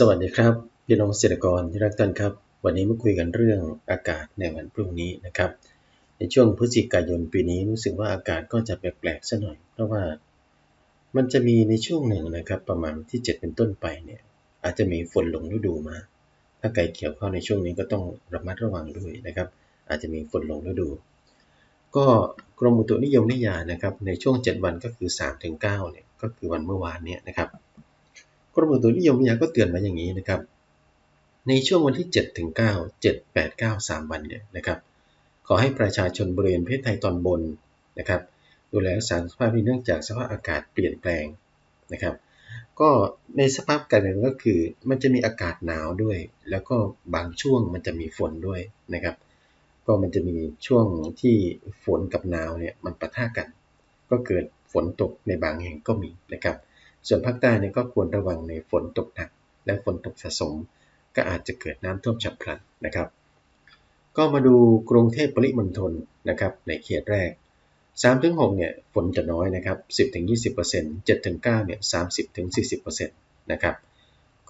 สวัสดีครับพี่น้องเกษตรกรที่รักท่านครับ วันนี้มาคุยกันเรื่องอากาศในวันพรุ่งนี้นะครับ ในช่วงพฤศจิกายนปีนี้รู้สึกว่าอากาศก็จะแปลกๆซะหน่อย เพราะว่ามันจะมีในช่วงหนึ่งนะครับ ประมาณที่ 7 เป็นต้นไปเนี่ยอาจจะมีฝนหลงฤดูมา ถ้าไก่เกี่ยวข้าวในช่วงนี้ก็ต้องระมัดระวังด้วยนะครับ อาจจะมีฝนหลงฤดู ก็กรมอุตุนิยมวิทยานะครับในช่วง 7 วันก็คือ 3-9เนี่ยก็คือวันเมื่อวานเนี่ยนะครับ รมอุตุนิยมวิทยาก็เตือนมาอย่างนี้นะครับ ในช่วงวันที่7ถึง9 7 8 9 3 วันเนี่ยนะครับ ขอให้ประชาชนบริเวณประเทศไทยตอนบนนะครับ ดูแลรักษาสภาพเนื่องจากสภาพอากาศเปลี่ยนแปลงนะครับ ก็ในสภาพการเมืองก็คือ มันจะมีอากาศหนาวด้วย แล้วก็บางช่วงมันจะมีฝนด้วยนะครับ ก็มันจะมีช่วงที่ฝนกับหนาวเนี่ยมันปะทะกัน ก็เกิดฝนตกในบางแห่งก็มีนะครับ ส่วนภาคใต้เนี่ยก็ควรระวังในฝนตกหนัก และฝนตกสะสม ก็อาจจะเกิดน้ำท่วมฉับพลันนะครับ ก็มาดูกรุงเทพปริมณฑลนะครับในเขตแรก 3-6เนี่ยฝนจะน้อยนะครับ 10-20% 7-9เนี่ย30-40%นะครับ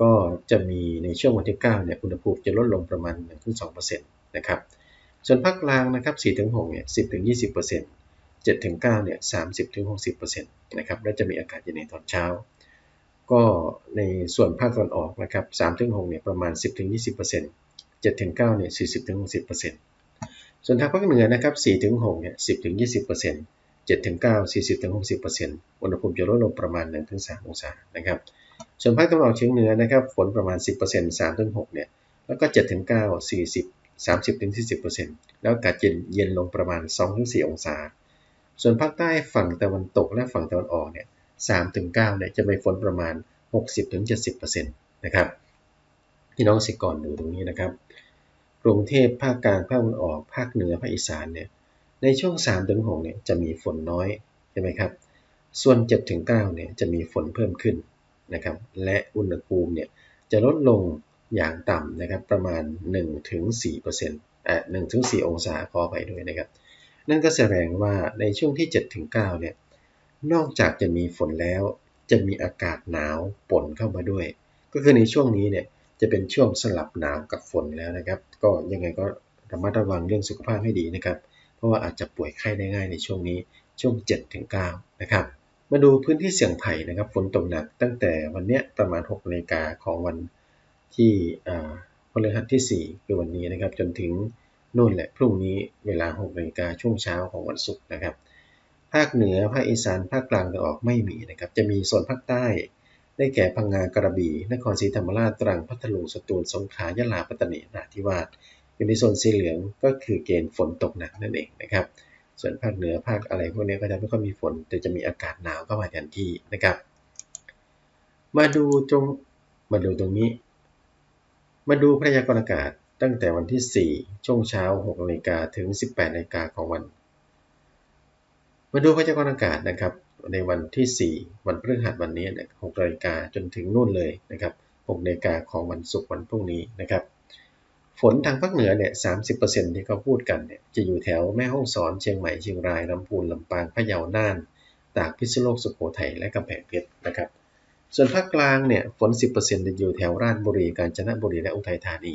ก็จะมีในช่วงวันที่9เนี่ยอุณหภูมิจะลดลงประมาณ1-2%นะครับส่วนภาคกลางนะครับ4-6เนี่ย10-20% 7ถึง9เนี่ย30ถึง60%นต์นะครับและจะมีอากาศเย็นในตอนเช้า ก็ในส่วนภาคตะวันออกนะครับ3ถึง6เนี่ยประมาณ 10ถึง20% 7ถึง9เนี่ย40ถึง60%ส่วนทางภาคเหนือนะครับ4ถึง6เนี่ย10ถึง20% 7ถึง9 40ถึง60%อร์เซ็นต์อุณหภูมิจะลดลงประมาณ1ถึง3องศานะครับส่วนภาคตะวันออกเฉียงเหนือนะครับฝนประมาณ 10% 3ถึง6เนี่ยแล้วก็7ถึง9 40 30ถึง40%แล้วอากาศเย็นเย็นลงประมาณ2ถึง4องศา ส่วนภาคใต้ฝั่งตะวันตกและฝั่งตะวันออกเนี่ย3ถึง9เนี่ยจะมีฝนประมาณ 60-70%นะครับพี่น้องสิกรดูตรงนี้นะครับ กรุงเทพภาคกลางภาคตะวันออก ภาคเหนือภาคอีสานเนี่ยในช่วง3ถึง6เนี่ยจะมีฝนน้อยใช่ไหมครับ ส่วน7ถึง9เนี่ยจะมีฝนเพิ่มขึ้นนะครับ และอุณหภูมิเนี่ยจะลดลงอย่างต่ำนะครับประมาณ1ถึง4%อะ1ถึง4องศาขอไปด้วยนะครับ นั่นก็แสดงว่าในช่วงที่ 7-9 เนี่ย นอกจากจะมีฝนแล้ว จะมีอากาศหนาวปนเข้ามาด้วย ก็คือในช่วงนี้เนี่ยจะเป็นช่วงสลับหนาวกับฝนแล้วนะครับ ก็ยังไงก็ระมัดระวังเรื่องสุขภาพให้ดีนะครับ เพราะว่าอาจจะป่วยไข้ได้ง่ายในช่วงนี้ช่วง 7-9 นะครับ มาดูพื้นที่เสี่ยงภัยนะครับ ฝนตกหนักตั้งแต่วันเนี้ยประมาณ6นาฬิกาของวันที่พฤหัสที่ 4 คือวันนี้นะครับ จนถึง นู่นแหละพรุ่งนี้เวลา6นาฬิกาช่วงเช้าของวันศุกร์นะครับ ภาคเหนือภาคอีสานภาคกลางตะออกไม่มีนะครับ จะมีโซนภาคใต้ ได้แก่พังงากระบี่นครศรีธรรมราชตรังพัทลุงสตูลสงขลายะลาปัตตานีนาทิวาสอยู่ในโซนสีเหลืองก็คือเกณฑ์ฝนตกหนักนั่นเองนะครับ ส่วนภาคเหนือภาคอะไรพวกนี้ก็จะไม่ค่อยมีฝน แต่จะมีอากาศหนาวเข้ามาแทนที่นะครับ มาดูตรงมาดูตรงนี้ มาดูพยากรณ์อากาศ ตั้งแต่วันที่ 4 ช่วงเช้า6นาฬิกาถึง 18นาฬิกาของวัน มาดูพยากรณ์อากาศนะครับ ในวันที่ 4 วันพฤหัสวันนี้6นาฬิกาจนถึงนู่นเลยนะครับ6นาฬิกาของวันศุกร์วันพรุ่งนี้นะครับ ฝนทางภาคเหนือเนี่ย 30%ที่เขาพูดกันเนี่ยจะอยู่แถวแม่ฮ่องสอนเชียงใหม่เชียงรายลำพูนลำปางพะเยาน่าน ตากพิษณุโลกสุโขทัยและกำแพงเพชรนะครับส่วนภาคกลางเนี่ยฝน 10%จะอยู่แถวราชบุรีกาญจนบุรีและอุทัยธานี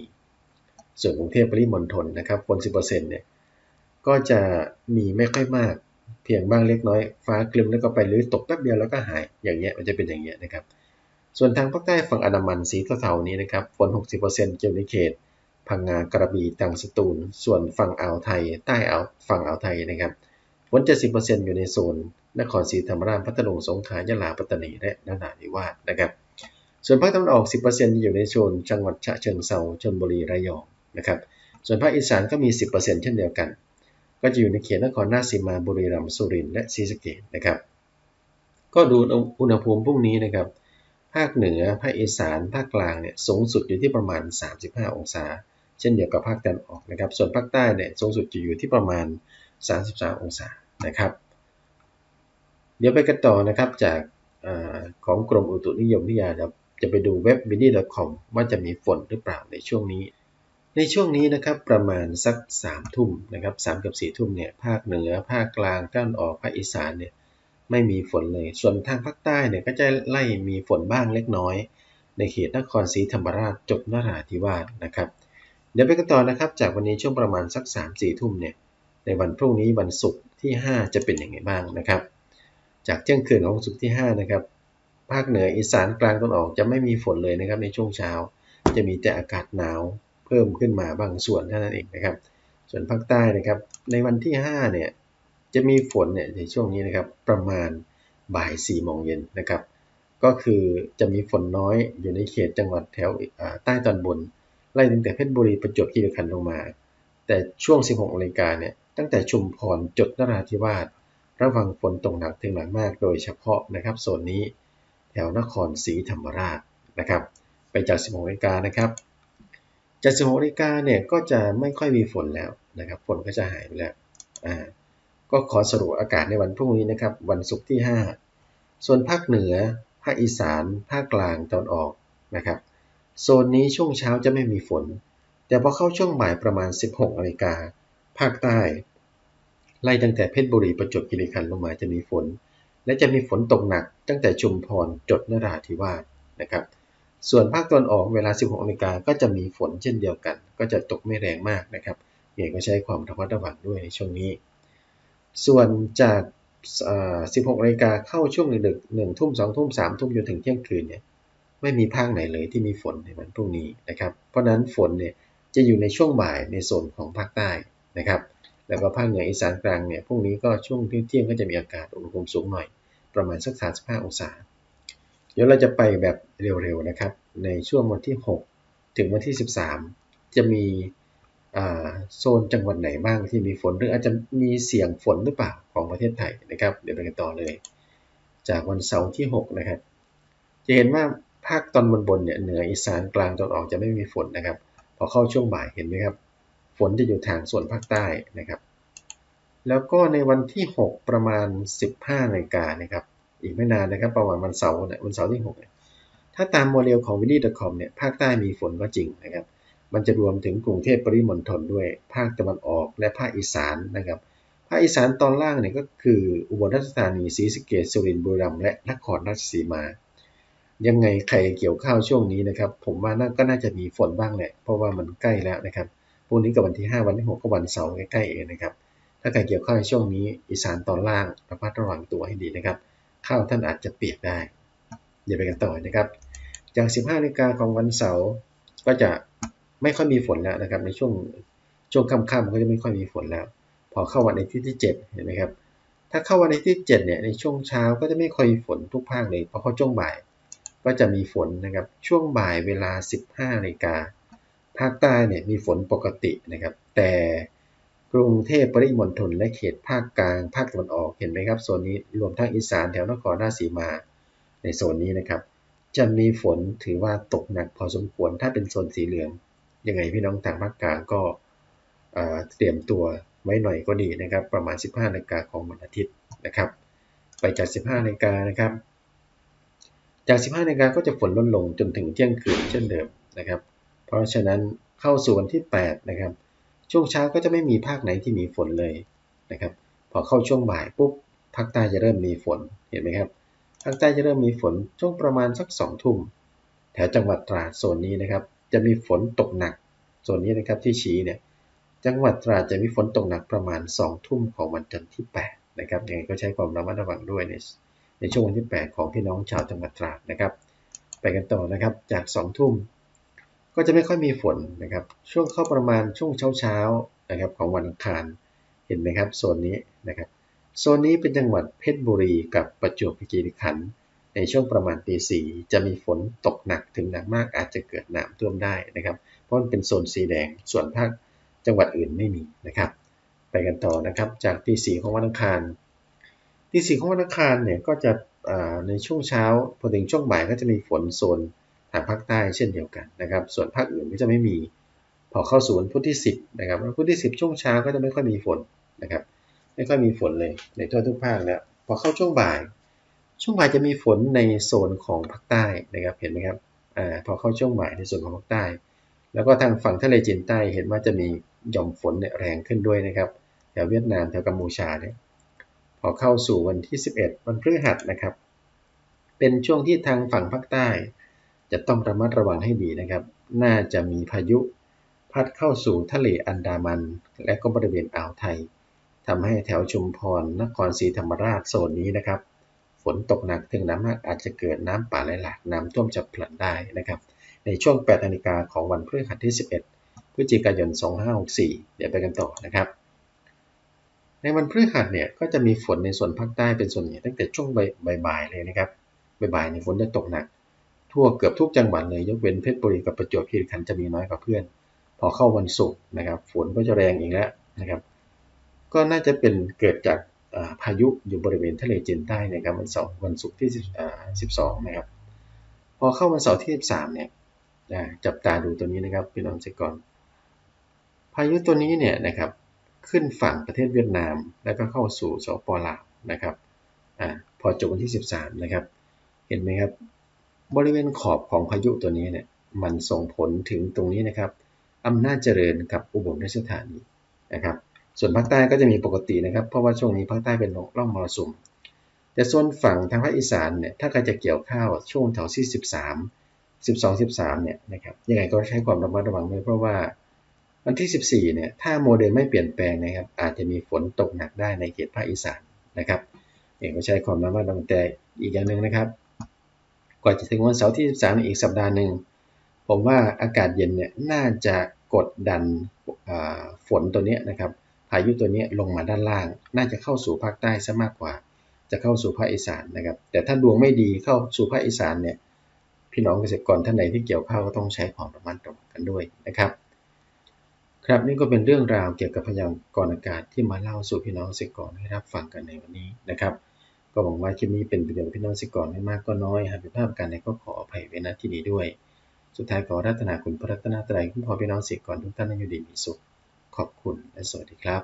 ส่วนกรุงเทพปริมณฑลนะครับฝน10%เนี่ยก็จะมีไม่ค่อยมากเพียงบ้างเล็กน้อย ฟ้าคลึ้มแล้วก็ไปหรือตกแป๊บเดียวแล้วก็หายอย่างเงี้ยมันจะเป็นอย่างเงี้ยนะครับส่วนทางภาคใต้ฝั่งอันดามันสีเทาๆนี้นะครับฝน 60%เกี่ยวในเขต พังงากระบี่ตังสตูล ส่วนฝั่งอ่าวไทย ใต้อ่าวฝั่งอ่าวไทยนะครับฝน 70%อยู่ในโซน นครศรีธรรมราชพัทลุงสงขลายะลาปัตตานีและนราธิวาสนะครับส่วนภาคตะวันออก 10%อยู่ในโซนจังหวัดฉะเชิงเทราชลบุรีระยอง นะครับ ส่วนภาคอีสานก็มี 10%เช่นเดียวกัน ก็จะอยู่ในเขตนครราชสีมาบุรีรัมย์สุรินทร์และศรีสะเกษนะครับ ก็ดูอุณหภูมิพรุ่งนี้นะครับ ภาคเหนือ ภาคอีสาน ภาคกลางเนี่ยสูงสุดอยู่ที่ประมาณ 35 องศา เช่นเดียวกับภาคตะวันออกนะครับ ส่วนภาคใต้เนี่ยสูงสุดจะอยู่ที่ประมาณ 33 องศานะครับ เดี๋ยวไปกันต่อนะครับจากอของกรมอุตุนิยมวิทยาจะไปดูเว็บ mini.com ว่าจะมีฝนหรือเปล่าในช่วงนี้ ในช่วงนี้นะครับประมาณสัก3ามทุ่มนะครับสามกับ4ทุ่มเนี่ยภาคเหนือภาคกลางตะวันออกภาคอีสานเนี่ยไม่มีฝนเลย ส่วนทางภาคใต้เนี่ยก็จะไล่มีฝนบ้างเล็กน้อย ในเขตนครศรีธรรมราชจดนราธิวาสนะครับ เดี๋ยวไปกันต่อนะครับ จากวันนี้ช่วงประมาณสัก3-4ทุ่มเนี่ยในวันพรุ่งนี้วันศุกร์ที่ 5 จะเป็นอย่างไรบ้างนะครับ จากเที่ยงคืนของศุกร์ที่5นะครับภาคเหนืออีสานกลางตะวันออกจะไม่มีฝนเลยนะครับในช่วงเช้า จะมีแต่อากาศหนาว พิ่มขึ้นมาบางส่วนเท่านั้นเองนะครับ ส่วนภาคใต้นะครับ ในวันที่5เนี่ยจะมีฝนเนี่ยในช่วงนี้นะครับประมาณบ่าย4โมงเย็นนะครับ ก็คือจะมีฝนน้อยอยู่ในเขตจังหวัดแถวใต้ตอนบน ไล่ตั้งแต่เพชรบุรีประจวบคีรีขันธ์ลงมา แต่ช่วง 16นาฬิกาเนี่ยตั้งแต่ชุมพรจดนราธิวาสระวังฝนตกหนักถึงหนักมากโดยเฉพาะนะครับโซนนี้แถวนครศรีธรรมราชนะครับ ไปจาก 16นาฬิกานะครับ จาก16นาฬิกาเนี่ยก็จะไม่ค่อยมีฝนแล้วนะครับ ฝนก็จะหายไปแล้ว อ่า ก็ขอสรุปอากาศในวันพรุ่งนี้นะครับ วันศุกร์ที่ 5 ส่วนภาคเหนือ ภาคอีสาน ภาคกลางตอนออกนะครับ โซนนี้ช่วงเช้าจะไม่มีฝน แต่พอเข้าช่วงบ่ายประมาณ 16นาฬิกา ภาคใต้ ไล่ตั้งแต่เพชรบุรีประจวบคีรีขันธ์ลงมาจะมีฝน และจะมีฝนตกหนักตั้งแต่ชุมพรจดนราธิวาสนะครับ ส่วนภาคตะวันออกเวลา 16นาฬิกาก็จะมีฝนเช่นเดียวกัน ก็จะตกไม่แรงมากนะครับเองก็ใช้ความระมัดระวังด้วยในช่วงนี้ ส่วนจาก 16นาฬิกาเข้าช่วงดึกหนึ่งทุ่มสองทุ่มสามทุ่มจนถึงเที่ยงคืนเนี่ยไม่มีภาคไหนเลยที่มีฝนในวันพรุ่งนี้นะครับ เพราะนั้นฝนเนี่ยจะอยู่ในช่วงบ่ายในโซนของภาคใต้นะครับ แล้วก็ภาคเหนืออีสานกลางเนี่ยพรุ่งนี้ก็ช่วงเที่ยงก็จะมีอากาศอุณหภูมิสูงหน่อย ประมาณสัก 35 องศา เดี๋ยวเราจะไปแบบเร็วๆนะครับ ในช่วงวันที่ 6 ถึงวันที่ 13 จะมีโซนจังหวัดไหนบ้างที่มีฝนหรืออาจจะมีเสียงฝนหรือเปล่าของประเทศไทยนะครับ เดี๋ยวไปกันต่อเลย จากวันเสาร์ที่ 6 นะครับ จะเห็นว่าภาคตอนบนบนเนี่ยเหนืออีสานกลางตอนออกจะไม่มีฝนนะครับ พอเข้าช่วงบ่ายเห็นไหมครับ ฝนจะอยู่ทางส่วนภาคใต้นะครับ แล้วก็ในวันที่ 6 ประมาณ 15นาฬิกานะครับ อีกไม่นานนะครับ ประมาณวันเสาร์เนี่ยวันเสาร์ที่6เนี่ยถ้าตามโมเดลของ w i n d y c o m เนี่ย ภาคใต้มีฝนก็จริงนะครับ มันจะรวมถึงกรุงเทพปริมณฑลด้วย ภาคตะวันออกและภาคอีสานนะครับ ภาคอีสานตอนล่างเนี่ยก็คืออุบลราชธานีศรีสะเกษสุรินทร์บุรีรัมย์และนครราชสีมา ยังไงใครเกี่ยวข้าวช่วงนี้นะครับ ผมว่าน่าก็น่าจะมีฝนบ้างแหละ เพราะว่ามันใกล้แล้วนะครับ พรุ่งนี้กับวันที่ 5 วันที่ 6 ก็วันเสาร์ใกล้ๆเองนะครับ ถ้าใครเกี่ยวข้าวช่วงนี้อีสานตอนล่างระมัดระวังตัวให้ดีนะครับ ข้าวท่านอาจจะเปียกได้อย่าไปกันต่อนะครับ จาก 15นาฬิกาของวันเสาร์ก็จะไม่ค่อยมีฝนแล้วนะครับ ในช่วงช่วงค่ำๆก็จะไม่ค่อยมีฝนแล้ว พอเข้าวันอาทิตย์ที่ 7 เห็นไหมครับ ถ้าเข้าวันอาทิตย์ที่ 7 เนี่ยในช่วงเช้าก็จะไม่ค่อยมีฝนทุกภาคเลยพอเข้าช่วงบ่ายก็จะมีฝนนะครับ ช่วงบ่ายเวลา 15นาฬิกาภาคใต้เนี่ยมีฝนปกตินะครับ แต่ กรุงเทพปริมณฑลและเขตภาคกลาง ภาคตะวันออกเห็นไหมครับโซนนี้รวมทั้งอีสานแถวนครราชสีมาในโซนนี้นะครับ จะมีฝนถือว่าตกหนักพอสมควรถ้าเป็นโซนสีเหลืองยังไงพี่น้องทางภาคกลางก็เตรียมตัวไว้หน่อยก็ดีนะครับ ประมาณ 15นาฬิกาของวันอาทิตย์นะครับ ไปจาก 15นาฬิกานะครับ จาก 15นาฬิกาก็จะฝนลดลงจนถึงเที่ยงคืนเช่นเดิมนะครับ เพราะฉะนั้นเข้าสู่วันที่8นะครับ ช่วงเช้าก็จะไม่มีภาคไหนที่มีฝนเลยนะครับ พอเข้าช่วงบ่ายปุ๊บภาคใต้จะเริ่มมีฝนเห็นไหมครับภาคใต้จะเริ่มมีฝนช่วงประมาณสัก2ทุ่มแถวจังหวัดตราดโซนนี้นะครับ จะมีฝนตกหนักส่วนนี้นะครับที่ชี้เนี่ยจังหวัดตราดจะมีฝนตกหนักประมาณ2ทุ่มของวันจันทร์ที่ 8 นะครับยังไงก็ใช้ความระมัดระวังด้วยในในช่วงวันที่ 8 ของพี่น้องชาวจังหวัดตราดนะครับ ไปกันต่อนะครับจาก2ทุ่ม ก็จะไม่ค่อยมีฝนนะครับ ช่วงเข้าประมาณช่วงเช้าๆนะครับของวันอังคารเห็นไหมครับโซนนี้นะครับโซนนี้เป็นจังหวัดเพชรบุรีกับประจวบคีรีขันธ์ในช่วงประมาณตีสี่จะมีฝนตกหนักถึงหนักมากอาจจะเกิดน้ำท่วมได้นะครับ เพราะมันเป็นโซนสีแดงส่วนภาคจังหวัดอื่นไม่มีนะครับ ไปกันต่อนะครับจากตีสี่ของวันอังคารตีสี่ของวันอังคารเนี่ยก็จะในช่วงเช้าพอถึงช่วงบ่ายก็จะมีฝนโซน ทางภาคใต้เช่นเดียวกันนะครับ ส่วนภาคอื่นก็จะไม่มี พอเข้าสู่วันพุธที่ 10 นะครับวันพุธที่ 10 ช่วงเช้าก็จะไม่ค่อยมีฝนนะครับ ไม่ค่อยมีฝนเลยในทั่วทุกภาคแล้ว พอเข้าช่วงบ่าย ช่วงบ่ายจะมีฝนในโซนของภาคใต้นะครับ เห็นไหมครับ อ่า พอเข้าช่วงบ่ายในส่วนของภาคใต้ แล้วก็ทางฝั่งทะเลจีนใต้เห็นว่าจะมีหย่อมฝนเนี่ยแรงขึ้นด้วยนะครับ แถวเวียดนามแถวกัมพูชาเนี่ย พอเข้าสู่วันที่ 11 วันพฤหัสนะครับ เป็นช่วงที่ทางฝั่งภาคใต้ จะต้องระมัดระวังให้ดีนะครับ น่าจะมีพายุพัดเข้าสู่ทะเลอันดามัน และก็บริเวณอ่าวไทยทำให้แถวชุมพรนครศรีธรรมราชโซนนี้นะครับ ฝนตกหนักถึงน้ำมากอาจจะเกิดน้ำป่าไหลหลากน้ำท่วมฉับพลันได้นะครับ ในช่วง 8 นาฬิกาของวันพฤหัสที่ 11 พฤศจิกายน 2564 เดี๋ยวไปกันต่อนะครับ ในวันพฤหัสเนี่ยก็จะมีฝนในส่วนภาคใต้เป็นส่วนใหญ่ตั้งแต่ช่วงบ่ายๆเลยนะครับบ่ายๆในฝนจะตกหนัก ทั่วเกือบทุกจังหวัดเลยยกเว้นเพชรบุรีกับประจวบคีรีขันธ์จะมีน้อยกว่าเพื่อน พอเข้าวันศุกร์นะครับ ฝนก็จะแรงอีกแล้วนะครับ ก็น่าจะเป็นเกิดจากพายุอยู่บริเวณทะเลจีนใต้นะครับวันเสาร์วันศุกร์ที่12 นะครับ พอเข้าวันเสาร์ที่ 13 เนี่ยจับตาดูตัวนี้นะครับพี่น้องเสกก่อนพายุตัวนี้เนี่ยนะครับขึ้นฝั่งประเทศเวียดนาม แล้วก็เข้าสู่สปลาวนะครับอพอจบวันที่ 13 นะครับ เห็นไหมครับ บริเวณขอบของพายุตัวนี้เนี่ยมันส่งผลถึงตรงนี้นะครับอำนาจเจริญกับอุบลราชธานีนะครับ ส่วนภาคใต้ก็จะมีปกตินะครับ เพราะว่าช่วงนี้ภาคใต้เป็นร่องมรสุม แต่ส่วนฝั่งทางภาคอีสานเนี่ยถ้าใครจะเกี่ยวข้าวช่วงแถวที่13 12 13เนี่ยนะครับยังไงก็ใช้ความระมัดระวังด้วยเพราะว่าวันที่ 14เนี่ยถ้าโมเดลไม่เปลี่ยนแปลงนะครับ อาจจะมีฝนตกหนักได้ในเขตภาคอีสานนะครับเองก็ใช้ความระมัดระวังแต่อีกอย่างหนึ่งนะครับ กว่าจะถึงวันเสาร์ที่ 13 อีกสัปดาห์หนึ่ง ผมว่าอากาศเย็นเนี่ยน่าจะกดดันฝนตัวนี้นะครับพายุตัวนี้ลงมาด้านล่าง น่าจะเข้าสู่ภาคใต้ซะมากกว่า จะเข้าสู่ภาคอีสานนะครับ แต่ถ้าดวงไม่ดีเข้าสู่ภาคอีสานเนี่ยพี่น้องเกษตรกรท่านใดที่เกี่ยวข้าวก็ต้องใช้ความระมัดระวังกันด้วยนะครับ ครับนี่ก็เป็นเรื่องราวเกี่ยวกับพยากรณ์อากาศที่มาเล่าสู่พี่น้องเกษตรกรให้รับฟังกันในวันนี้นะครับ ก็หวังว่าคลิปนี้เป็นประโยชน์พี่น้องสิก่อนไม่มากก็น้อย หากผิดพลาดการใดก็ขออภัยไว้ณที่นี้ด้วย สุดท้ายขอรัตนาคุณพระรัตนาตรัยคุ้มครองพี่น้องสิก่อนทุกท่านให้อยู่ดีมีสุข ขอบคุณและสวัสดีครับ